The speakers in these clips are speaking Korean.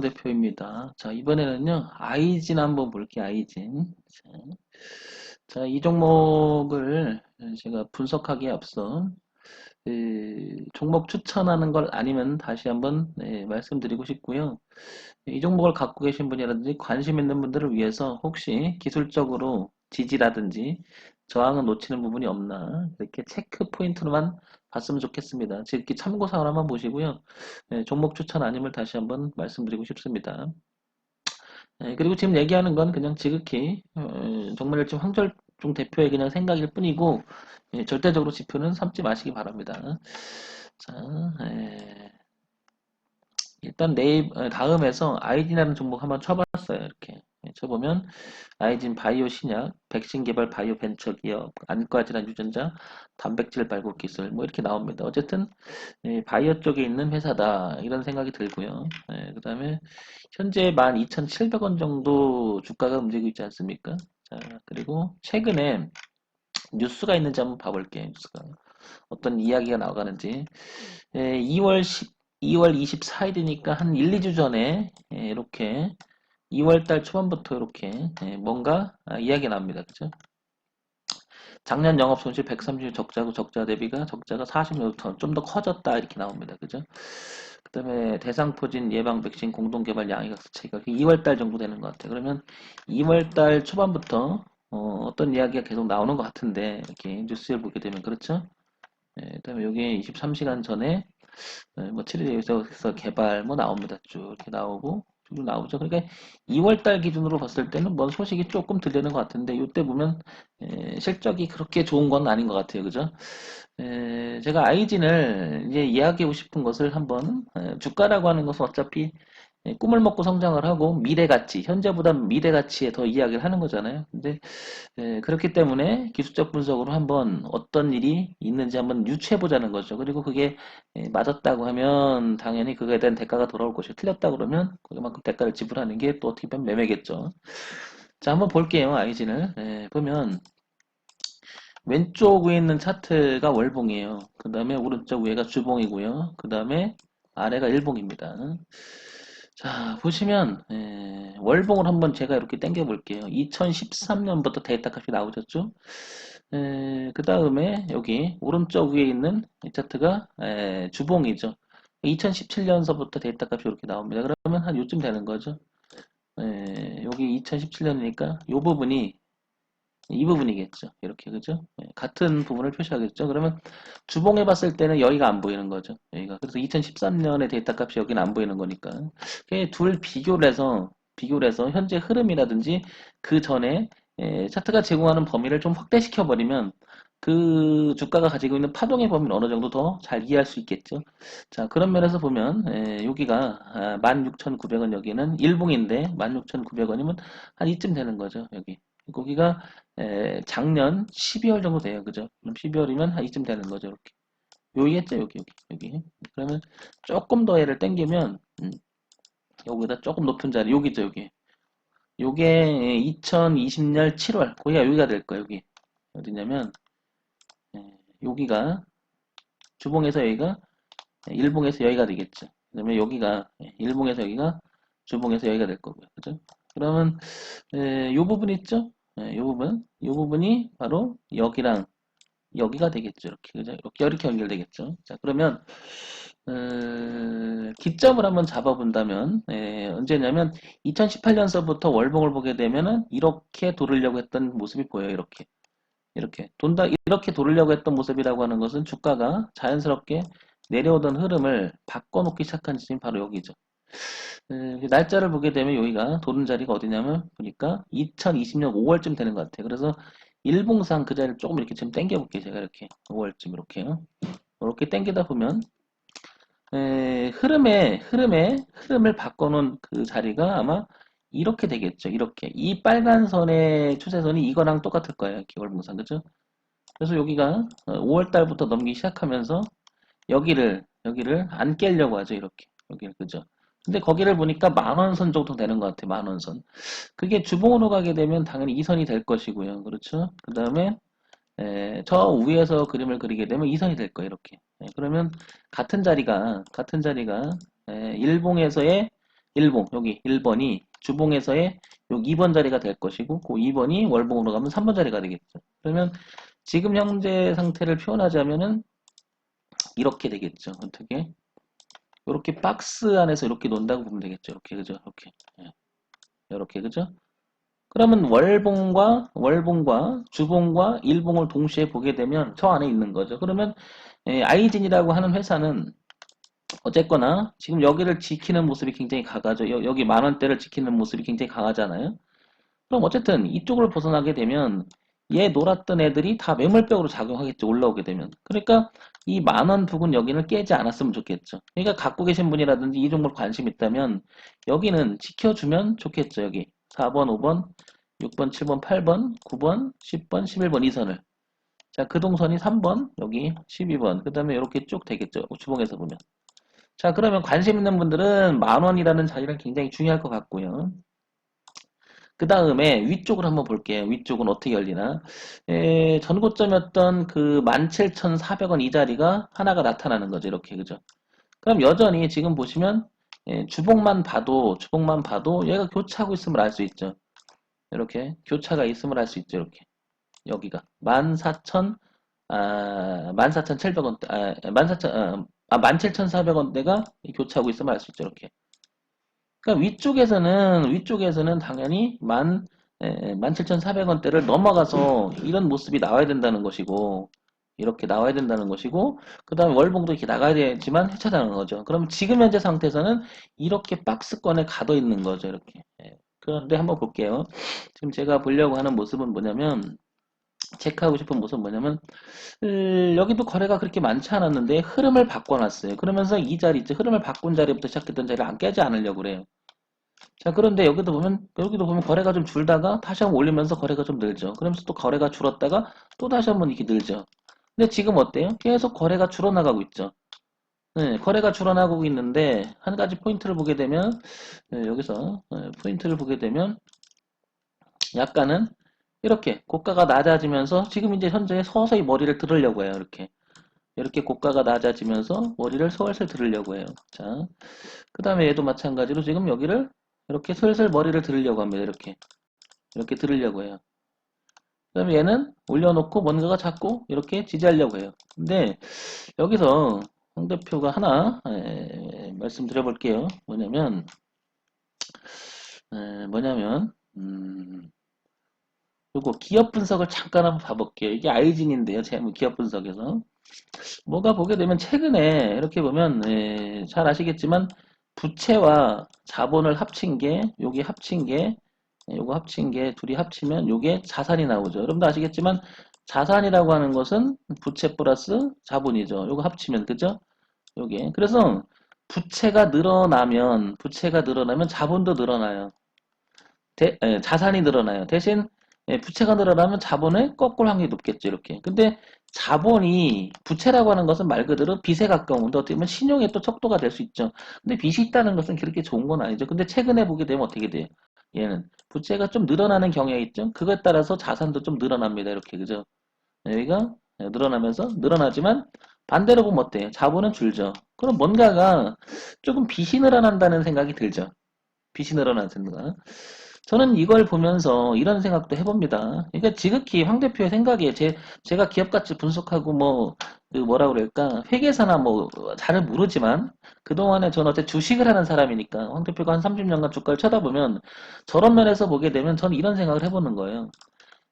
대표입니다. 자, 이번에는요, 아이진 한번 볼게요, 아이진. 자, 자, 이 종목을 제가 분석하기에 앞서, 그, 종목 추천하는 걸 아니면 다시 한번 네, 말씀드리고 싶고요. 이 종목을 갖고 계신 분이라든지 관심 있는 분들을 위해서 혹시 기술적으로 지지라든지 저항을 놓치는 부분이 없나 이렇게 체크 포인트로만 봤으면 좋겠습니다. 이렇게 참고사항 한번 보시고요. 네, 종목 추천 아님을 다시 한번 말씀드리고 싶습니다. 네, 그리고 지금 얘기하는 건 그냥 지극히 어, 정말 지금 황절중 대표의 그냥 생각일 뿐이고 예, 절대적으로 지표는 삼지 마시기 바랍니다. 자, 예. 일단 네이 어, 다음에서 아이디라는 종목 한번 쳐봤어요. 이렇게 예, 쳐보면 아이진 바이오 신약, 백신 개발 바이오 벤처 기업, 안과 질환 유전자, 단백질 발굴 기술 뭐 이렇게 나옵니다. 어쨌든 예, 바이오 쪽에 있는 회사다 이런 생각이 들고요. 예, 그 다음에 현재 12,700원 정도 주가가 움직이고 있지 않습니까? 자 그리고 최근에 뉴스가 있는지 한번 봐볼게요. 뉴스가 어떤 이야기가 나가는지 2월 10 2월 24일이니까 한 1, 2주 전에 예, 이렇게 2월달 초반부터 이렇게 예, 뭔가 아, 이야기 납니다. 그죠? 작년 영업 손실 130 적자고 적자 대비가 적자가 40여 좀더 커졌다 이렇게 나옵니다. 그죠? 그 다음에 대상포진 예방 백신 공동 개발 양의각서 체계가 2월달 정도 되는 것 같아요. 그러면 2월달 초반부터 어, 떤 이야기가 계속 나오는 것 같은데 이렇게 뉴스를 보게 되면 그렇죠? 예, 그 다음에 여기 23시간 전에 네, 뭐 7일에서 개발 뭐 나옵니다. 쭉 이렇게 나오고 쭉 나오죠. 그러니까 2월달 기준으로 봤을 때는 뭐 소식이 조금 들리는 것 같은데 이때 보면 에, 실적이 그렇게 좋은 건 아닌 것 같아요. 그죠? 에, 제가 아이진을 이제 이야기하고 싶은 것을 한번 에, 주가라고 하는 것은 어차피 예, 꿈을 먹고 성장을 하고 미래 가치, 현재보다 미래 가치에 더 이야기를 하는 거잖아요. 근데 에, 예, 그렇기 때문에 기술적 분석으로 한번 어떤 일이 있는지 한번 유추해 보자는 거죠. 그리고 그게 에, 예, 맞았다고 하면 당연히 그거에 대한 대가가 돌아올 것이고 틀렸다 그러면 그만큼 대가를 지불하는 게 또 어떻게 보면 매매겠죠. 자, 한번 볼게요. 아이진을 보면 왼쪽 위에 있는 차트가 월봉이에요. 그 다음에 오른쪽 위에가 주봉이고요. 그 다음에 아래가 일봉입니다. 자 보시면 에, 월봉을 한번 제가 이렇게 당겨 볼게요. 2013년부터 데이터 값이 나오셨죠? 그 다음에 여기 오른쪽 위에 있는 이 차트가 에, 주봉이죠. 2017년서부터 데이터 값이 이렇게 나옵니다. 그러면 한 요쯤 되는 거죠? 에, 여기 2017년이니까 이 부분이 이 부분이겠죠. 이렇게 그죠? 네, 같은 부분을 표시하겠죠. 그러면 주봉해 봤을 때는 여기가 안 보이는 거죠. 여기가 그래서 2013년의 데이터 값이 여기는 안 보이는 거니까 둘 비교를 해서 비교를 해서 현재 흐름이라든지 그 전에 에, 차트가 제공하는 범위를 좀 확대시켜 버리면 그 주가가 가지고 있는 파동의 범위를 어느 정도 더 잘 이해할 수 있겠죠. 자 그런 면에서 보면 에, 여기가 아, 16,900원 여기는 일봉인데 16,900원이면 한 이쯤 되는 거죠. 여기 거기가 에, 작년 12월 정도 돼요. 그죠? 그럼 12월이면 한 이쯤 되는 거죠. 이렇게. 여기겠죠? 여기, 여기, 여기. 그러면 조금 더 얘를 땡기면, 음, 여기다 조금 높은 자리, 여기죠, 여기. 요게 2020년 7월, 거기가 여기가 될 거예요, 여기. 어디냐면, 에, 여기가, 주봉에서 여기가, 일봉에서 여기가 되겠죠. 그러면 여기가, 일봉에서 여기가, 주봉에서 여기가 될 거고요. 그죠? 그러면, 에, 요 부분 있죠? 네, 이 부분, 이 부분이 바로 여기랑 여기가 되겠죠. 이렇게? 이렇게, 이렇게 연결되겠죠. 자, 그러면, 어, 기점을 한번 잡아본다면, 예, 언제냐면, 2018년서부터 월봉을 보게 되면은, 이렇게 돌으려고 했던 모습이 보여요. 이렇게. 이렇게. 돈다, 이렇게 돌으려고 했던 모습이라고 하는 것은 주가가 자연스럽게 내려오던 흐름을 바꿔놓기 시작한 지점이 바로 여기죠. 그 날짜를 보게 되면 여기가 도는 자리가 어디냐면 보니까 2020년 5월쯤 되는 것 같아요. 그래서 일봉상 그 자리를 조금 이렇게 좀 당겨 볼게요. 제가 이렇게 5월쯤 이렇게요. 이렇게 당기다 보면 에, 흐름의 흐름의 흐름을 바꿔놓은 그 자리가 아마 이렇게 되겠죠. 이렇게 이 빨간 선의 추세선이 이거랑 똑같을 거예요. 기월봉상 그죠? 그래서 여기가 5월 달부터 넘기 시작하면서 여기를 여기를 안 깨려고 하죠. 이렇게 여기를 그죠? 근데 거기를 보니까 만원선 정도 되는 것 같아요. 만원선. 그게 주봉으로 가게 되면 당연히 이선이 될 것이고요. 그렇죠? 그 다음에 저 위에서 그림을 그리게 되면 이선이 될 거예요. 이렇게. 에, 그러면 같은 자리가 같은 자리가 에, 일봉에서의 일봉 여기 1번이 주봉에서의 여기 2번 자리가 될 것이고 그 2번이 월봉으로 가면 3번 자리가 되겠죠. 그러면 지금 현재 상태를 표현하자면은 이렇게 되겠죠. 어떻게? 이렇게 박스 안에서 이렇게 논다고 보면 되겠죠. 이렇게 그죠? 이렇게 예. 이렇게 그죠? 그러면 월봉과 월봉과 주봉과 일봉을 동시에 보게 되면 저 안에 있는 거죠. 그러면 예, 아이진이라고 하는 회사는 어쨌거나 지금 여기를 지키는 모습이 굉장히 강하죠. 여, 여기 만 원대를 지키는 모습이 굉장히 강하잖아요. 그럼 어쨌든 이쪽을 벗어나게 되면 얘 놀았던 애들이 다 매물벽으로 작용하겠죠. 올라오게 되면. 그러니까 이 만원 부근 여기는 깨지 않았으면 좋겠죠. 그러니까 갖고 계신 분이라든지 이 종목 관심 있다면 여기는 지켜주면 좋겠죠. 여기 4번, 5번, 6번, 7번, 8번, 9번, 10번, 11번 이 선을. 자, 그 동선이 3번, 여기 12번. 그 다음에 이렇게 쭉 되겠죠. 주봉에서 보면. 자, 그러면 관심 있는 분들은 만 원이라는 자리는 굉장히 중요할 것 같고요. 그 다음에 위쪽을 한번 볼게요. 위쪽은 어떻게 열리나. 에, 전고점이었던 그 17,400원 이 자리가 하나가 나타나는 거죠. 이렇게, 그죠? 그럼 여전히 지금 보시면 예, 주봉만 봐도, 주봉만 봐도 얘가 교차하고 있음을 알 수 있죠. 이렇게 교차가 있음을 알 수 있죠. 이렇게. 여기가 14,000, 아, 14,700원대, 아, 14,000, 아, 아, 17,400원대가 교차하고 있음을 알 수 있죠. 이렇게. 그러니까 위쪽에서는 위쪽에서는 당연히 만 17,400원대를 넘어가서 이런 모습이 나와야 된다는 것이고 이렇게 나와야 된다는 것이고 그 다음에 월봉도 이렇게 나가야 되지만 해차다는 거죠. 그럼 지금 현재 상태에서는 이렇게 박스권에 가둬 있는 거죠. 이렇게. 예. 그런데 한번 볼게요. 지금 제가 보려고 하는 모습은 뭐냐면 체크하고 싶은 모습은 뭐냐면 음, 여기도 거래가 그렇게 많지 않았는데 흐름을 바꿔놨어요. 그러면서 이 자리 있죠. 흐름을 바꾼 자리부터 시작했던 자리를 안 깨지 않으려고 그래요. 자 그런데 여기도 보면 여기도 보면 거래가 좀 줄다가 다시 한번 올리면서 거래가 좀 늘죠. 그러면서 또 거래가 줄었다가 또 다시 한번 이렇게 늘죠. 근데 지금 어때요? 계속 거래가 줄어나가고 있죠. 네, 거래가 줄어나가고 있는데 한 가지 포인트를 보게 되면 네, 여기서 네, 포인트를 보게 되면 약간은 이렇게 고가가 낮아지면서 지금 이제 현재 서서히 머리를 들으려고 해요. 이렇게 이렇게 고가가 낮아지면서 머리를 슬슬 들으려고 해요. 자, 그 다음에 얘도 마찬가지로 지금 여기를 이렇게 슬슬 머리를 들으려고 합니다. 이렇게 이렇게 들으려고 해요. 그 다음에 얘는 올려놓고 뭔가가 자꾸 이렇게 지지하려고 해요. 근데 여기서 황 대표가 하나 에, 말씀드려 볼게요. 뭐냐면 에, 뭐냐면 음, 요거 기업 분석을 잠깐 한번 봐볼게요. 이게 아이진인데요. 제 기업 분석에서 뭐가 보게 되면 최근에 이렇게 보면 에, 잘 아시겠지만 부채와 자본을 합친 게 여기 합친 게 요거 합친 게 둘이 합치면 요게 자산이 나오죠. 여러분도 아시겠지만 자산이라고 하는 것은 부채 플러스 자본이죠. 요거 합치면 그죠? 요게 그래서 부채가 늘어나면 부채가 늘어나면 자본도 늘어나요. 대, 에, 자산이 늘어나요. 대신 에, 부채가 늘어나면 자본의 거꾸로 확률이 높겠죠. 이렇게. 근데 자본이 부채라고 하는 것은 말 그대로 빚에 가까운데 어떻게 보면 신용의 또 척도가 될 수 있죠. 근데 빚이 있다는 것은 그렇게 좋은 건 아니죠. 근데 최근에 보게 되면 어떻게 돼요? 얘는 부채가 좀 늘어나는 경향이 있죠. 그것에 따라서 자산도 좀 늘어납니다. 이렇게 그죠? 여기가 늘어나면서 늘어나지만 반대로 보면 어때요? 자본은 줄죠. 그럼 뭔가가 조금 빚이 늘어난다는 생각이 들죠. 빚이 늘어나는 생각. 저는 이걸 보면서 이런 생각도 해봅니다. 그러니까 지극히 황 대표의 생각에 제, 제가 기업 가치 분석하고 뭐, 그 뭐라 그럴까, 회계사나 뭐, 잘 모르지만, 그동안에 저는 어째 주식을 하는 사람이니까, 황 대표가 한 30년간 주가를 쳐다보면, 저런 면에서 보게 되면 저는 이런 생각을 해보는 거예요.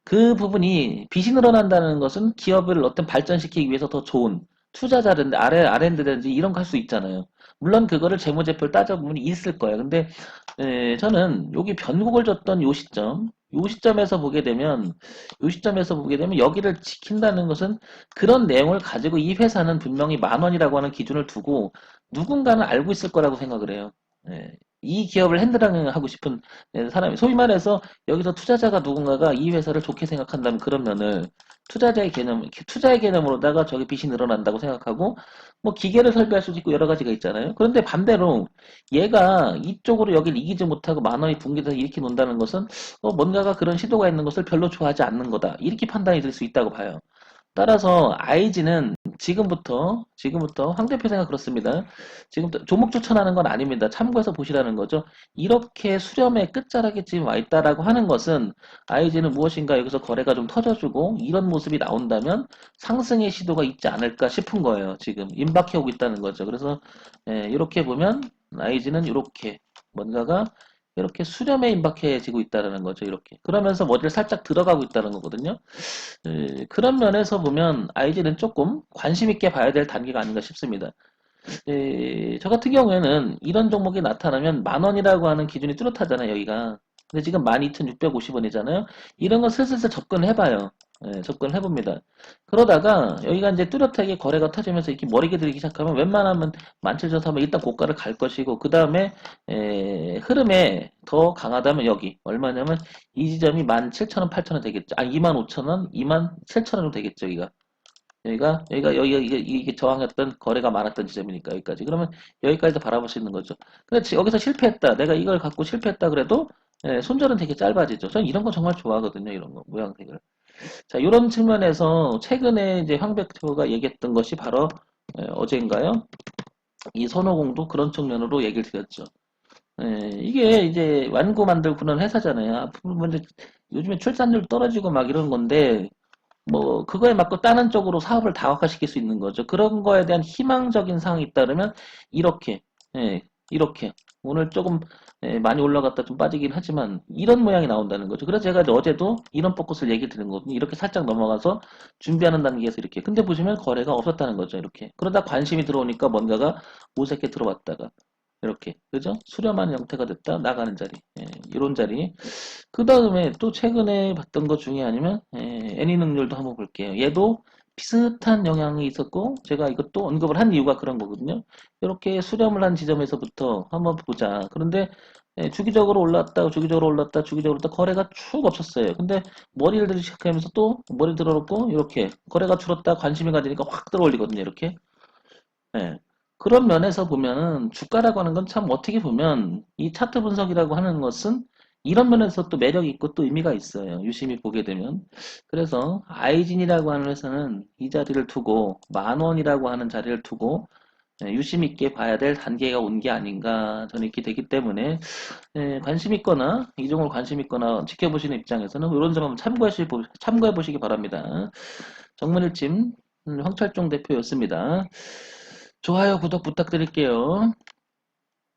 그 부분이 빚이 늘어난다는 것은 기업을 어떤 발전시키기 위해서 더 좋은 투자자든지 아래 아랜드든지 이런 거 할 수 있잖아요. 물론 그거를 재무제표를 따져보면 있을 거예요. 근데 에, 저는 여기 변곡을 줬던 요 시점, 요 시점에서 보게 되면 요 시점에서 보게 되면 여기를 지킨다는 것은 그런 내용을 가지고 이 회사는 분명히 만 원이라고 하는 기준을 두고 누군가는 알고 있을 거라고 생각을 해요. 예, 이 기업을 핸들하고 싶은 사람이 소위 말해서 여기서 투자자가 누군가가 이 회사를 좋게 생각한다면 그런 면을 투자자의 개념, 투자의 개념으로다가 저기 빚이 늘어난다고 생각하고 뭐 기계를 설계할 수도 있고 여러 가지가 있잖아요. 그런데 반대로 얘가 이쪽으로 여기를 이기지 못하고 만 원이 붕괴돼서 이렇게 논다는 것은 어 뭔가가 그런 시도가 있는 것을 별로 좋아하지 않는 거다. 이렇게 판단이 될 수 있다고 봐요. 따라서 IG는 지금부터 지금부터 황 대표 생각 그렇습니다. 지금부터 조목 추천하는 건 아닙니다. 참고해서 보시라는 거죠. 이렇게 수렴의 끝자락에 지금 와 있다라고 하는 것은 IG는 무엇인가 여기서 거래가 좀 터져주고 이런 모습이 나온다면 상승의 시도가 있지 않을까 싶은 거예요. 지금 임박해 오고 있다는 거죠. 그래서 예, 이렇게 보면 IG는 이렇게 뭔가가 이렇게 수렴에 임박해지고 있다는 거죠. 이렇게 그러면서 머리를 살짝 들어가고 있다는 거거든요. 에, 그런 면에서 보면 IG는 조금 관심 있게 봐야 될 단계가 아닌가 싶습니다. 에, 저 같은 경우에는 이런 종목이 나타나면 만 원이라고 하는 기준이 뚜렷하잖아요. 여기가. 근데 지금 12,650원이잖아요. 이런 거 슬슬 접근을 해봐요. 예, 접근을 해봅니다. 그러다가 여기가 이제 뚜렷하게 거래가 터지면서 이렇게 머리게 들기 시작하면 웬만하면 17,400원 일단 고가를 갈 것이고 그 다음에 흐름에 더 강하다면 여기 얼마냐면 이 지점이 17,000원, 8,000원 되겠죠. 아 25,000원, 27,000원 되겠죠. 여기가 여기가 여기가 여기가 이게, 이게 저항했던 거래가 많았던 지점이니까 여기까지. 그러면 여기까지도 바라볼 수 있는 거죠. 근데 지- 여기서 실패했다. 내가 이걸 갖고 실패했다 그래도 예, 손절은 되게 짧아지죠. 전 이런 거 정말 좋아하거든요. 이런 거 모양색을. 자, 이런 측면에서 최근에 이제 황백표가 얘기했던 것이 바로 예, 어제인가요? 이 선호공도 그런 측면으로 얘기를 드렸죠. 예, 이게 이제 완구 만들고는 회사잖아요. 뭐 요즘에 출산율 떨어지고 막 이런 건데 뭐 그거에 맞고 다른 쪽으로 사업을 다각화시킬 수 있는 거죠. 그런 거에 대한 희망적인 사항이 있다면 이렇게 예, 이렇게 오늘 조금 예, 많이 올라갔다 좀 빠지긴 하지만 이런 모양이 나온다는 거죠. 그래서 제가 어제도 이런 포커스를 얘기 드린 거거든요. 이렇게 살짝 넘어가서 준비하는 단계에서 이렇게. 근데 보시면 거래가 없었다는 거죠. 이렇게. 그러다 관심이 들어오니까 뭔가가 오색게 들어왔다가 이렇게 그죠? 수렴한 형태가 됐다 나가는 자리 예, 이런 자리 그 다음에 또 최근에 봤던 것 중에 아니면 예, 애니 능률도 한번 볼게요 얘도 비슷한 영향이 있었고 제가 이것도 언급을 한 이유가 그런 거거든요. 이렇게 수렴을 한 지점에서부터 한번 보자. 그런데 예, 주기적으로 올랐다 주기적으로 올랐다 주기적으로 올랐다 거래가 쭉 없었어요. 근데 머리를 들기 시작하면서 또 머리 들어놓고 이렇게 거래가 줄었다 관심이 가지니까 확 들어올리거든요 이렇게. 예. 그런 면에서 보면은 주가라고 하는 건 참 어떻게 보면 이 차트 분석이라고 하는 것은 이런 면에서 또 매력이 있고 또 의미가 있어요. 유심히 보게 되면. 그래서 아이진이라고 하는 회사는 이 자리를 두고 만 원이라고 하는 자리를 두고 예, 유심 있게 봐야 될 단계가 온 게 아닌가 저는 이렇게 되기 때문에 예, 관심 있거나 이 종을 관심 있거나 지켜보시는 입장에서는 이런 점 한번 참고해, 참고해 보시기 바랍니다. 정문일침 음, 황철종 대표였습니다. 좋아요, 구독 부탁드릴게요.